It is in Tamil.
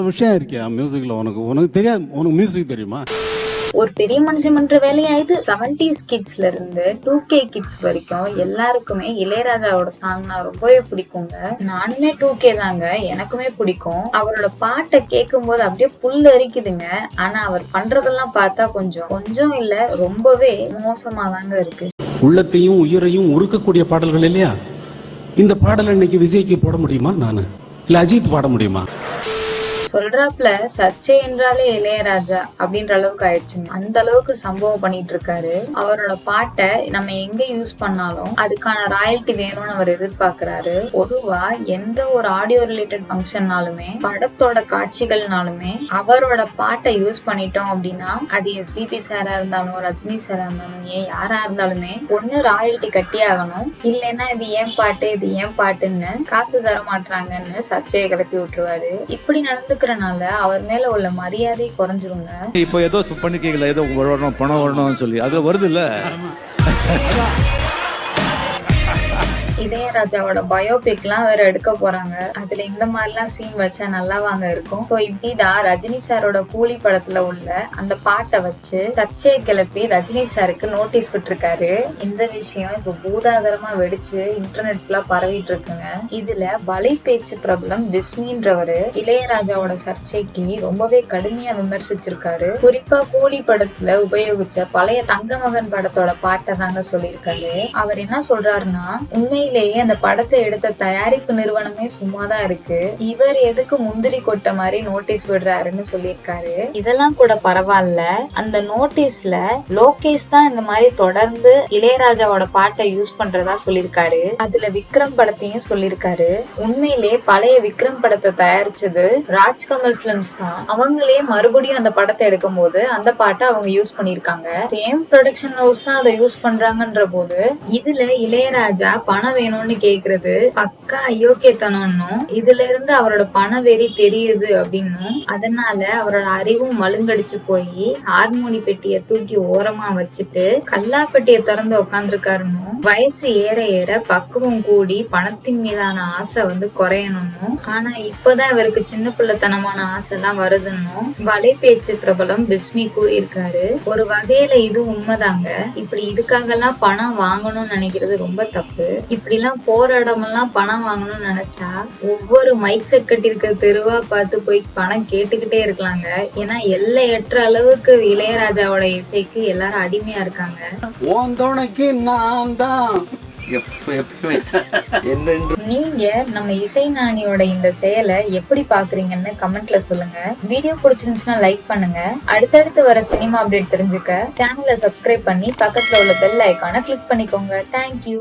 விஷயம் இருக்கியா மியூசிக்ல உனக்கு உனக்கு தெரியாது உனக்கு மியூசிக் தெரியுமா? ஒரு பெரிய மனுஷன் பண்ற வேலையாயுது. செவன்டிஸ் கிட்ஸ்ல இருந்து டூ கே கிட்ஸ் வரைக்கும் எல்லாருக்குமே இளையராஜாவோட சாங்னா ரொம்பவே பிடிக்குங்க. நானுமே டூ கே தாங்க எனக்குமே பிடிக்கும். அவரோட பாட்டை கேட்கும் போது அப்படியே புல் அரிக்குதுங்க ஆனா அவர் பண்றதெல்லாம் பார்த்தா கொஞ்சம் கொஞ்சம் இல்ல ரொம்பவே மோசமா தாங்க இருக்கு. உள்ளத்தையும் உயிரையும் உருக்கக்கூடிய பாடல்கள் இல்லையா? இந்த பாடலை இன்னைக்கு விஜய்க்கு போட முடியுமா நானு? இல்ல அஜித் பாட முடியுமா? சொல்றாப்ல சர்ச்சை என்றாலே இளையராஜா அப்படின்ற அளவுக்கு ஆயிடுச்சு. அந்த அளவுக்கு சம்பவம் பண்ணிட்டு இருக்காரு அவரோட பாட்டை நம்ம எங்க யூஸ் பண்ணாலும் அதுக்கான ராயல்டி வேணும்னு அவர் எதிர்பார்க்கிறாரு. பொதுவா எந்த ஒரு ஆடியோ ரிலேட்டட் ஃபங்க்ஷன்னாலுமே படத்தோட காட்சிகள்னாலுமே அவரோட பாட்டை யூஸ் பண்ணிட்டோம் அப்படின்னா அது எஸ்பிபி சாரா இருந்தாலும் ரஜினி சாரா இருந்தாலும் ஏன் யாரா இருந்தாலுமே ஒண்ணு ராயல்டி கட்டி ஆகணும். இல்லைன்னா இது ஏன் பாட்டு இது ஏன் பாட்டுன்னு காசு தர மாட்டாங்கன்னு சர்ச்சையை கிளப்பி விட்டுருவாரு. இப்படி நடந்து நடந்துக்கிறனால அவர் மேல உள்ள மரியாதை குறைஞ்சிருங்க. இப்போ ஏதோ பண்ணிக்கல ஏதோ வரணும் பணம் வரணும்னு சொல்லி. அதுல வருது இல்ல இளையராஜாவோட பயோபிக்லாம் வேற எடுக்க போறாங்க. அதுல இந்த மாதிரிலாம் சீன் வச்சா நல்லா வாங்க இருக்கும். ஸோ இப்படிதான் ரஜினி சாரோட கூலி படத்துல உள்ள அந்த பாட்டை வச்சு சர்ச்சையை கிளப்பி ரஜினி சாருக்கு நோட்டீஸ் விட்டுருக்காரு. இந்த விஷயம் இப்போ பூதாகரமா வெடிச்சு இன்டர்நெட் ஃபுல்லா பரவிட்டு இருக்குங்க. இதுல வலை பேச்சு பிரபலம் விஸ்மின்றவரு இளையராஜாவோட சர்ச்சைக்கு ரொம்பவே கடுமையா விமர்சிச்சிருக்காரு. குறிப்பா கூலி படத்துல உபயோகிச்ச பழைய தங்கமகன் படத்தோட பாட்டை தாங்க சொல்லியிருக்காரு. அவர் என்ன சொல்றாருன்னா உண்மையிலேயே அந்த படத்தை எடுத்த தயாரிப்பு நிறுவனமே சும்மாதான் இருக்கு. இவர் எதுக்கு முந்திரி கொட்ட மாதிரி நோட்டீஸ் விடுறாருன்னு சொல்லியிருக்காரு. இதெல்லாம் கூட பரவாயில்ல. அந்த நோட்டீஸ்ல லோகேஷ் தான் இந்த மாதிரி தொடர்ந்து இளையராஜாவோட பாட்டை யூஸ் பண்றதா சொல்லியிருக்காரு. அதுல விக்ரம் படத்தையும் சொல்லியிருக்காரு. உண்மையிலே பழைய விக்ரம் படத்தை தயாரிச்சது ராஜ்கமல் பிலிம்ஸ் தான். அவங்களே மறுபடியும் அந்த படத்தை எடுக்கும் போது அந்த பாட்டை அவங்க யூஸ் பண்ணிருக்காங்க சேம் ப்ரொடக்ஷன் ஹவுஸ் தான் அதை யூஸ் பண்றாங்கன்ற போது இதுல இளையராஜா பணம் வேணும்னு கேக்குறது. பக்கா அயோக்கியத்தனம்னும் இதுல இருந்து அவரோட பண வெறி தெரியுது அப்படின்னும். அதனால அவரோட அறிவும் மழுங்கடிச்சு போய் ஹார்மோனி பெட்டியை தூக்கி ஓரமா வச்சுட்டு கல்லாப்பட்டிய திறந்து உட்காந்துருக்காருன்னும் வயசு ஏற ஏற பக்குவம் கூடி பணத்தின் மீதான ஆசை வந்து குறையணும்னும். ஆனா இப்பதான் இவருக்கு சின்ன பிள்ளைத்தனமான ஆசை எல்லாம் வருதுன்னும். வலை பேச்சு பிரபலம் பிஸ்மி கூறியிருக்காரு. ஒரு வகையில இது உண்மைதாங்க. இப்படி இதுக்காக எல்லாம் பணம் வாங்கணும்னு நினைக்கிறது ரொம்ப தப்பு. இப்படி எல்லாம் போற இடமெல்லாம் பணம் வாங்கணும்னு நினைச்சா ஒவ்வொரு மைக் செட் கட்டியிருக்க தெருவா பார்த்து போய் பணம் கேட்டுக்கிட்டே இருக்கலாங்க. ஏன்னா எல்லையற்ற அளவுக்கு இளையராஜாவோட இசைக்கு எல்லாரும் அடிமையா இருக்காங்க. நான் தான் நீங்க நம்ம இசை நாணியோட இந்த செயலை எப்படி பாக்குறீங்கன்னு கமெண்ட்ல சொல்லுங்க. வீடியோ பிடிச்சிருந்துச்சுன்னா லைக் பண்ணுங்க. அடுத்தடுத்து வர சினிமா அப்டேட் தெரிஞ்சுக்க சேனலை சப்ஸ்கிரைப் பண்ணி பக்கத்துல உள்ள பெல் ஐக்கானை கிளிக் பண்ணிக்கோங்க. தேங்க்யூ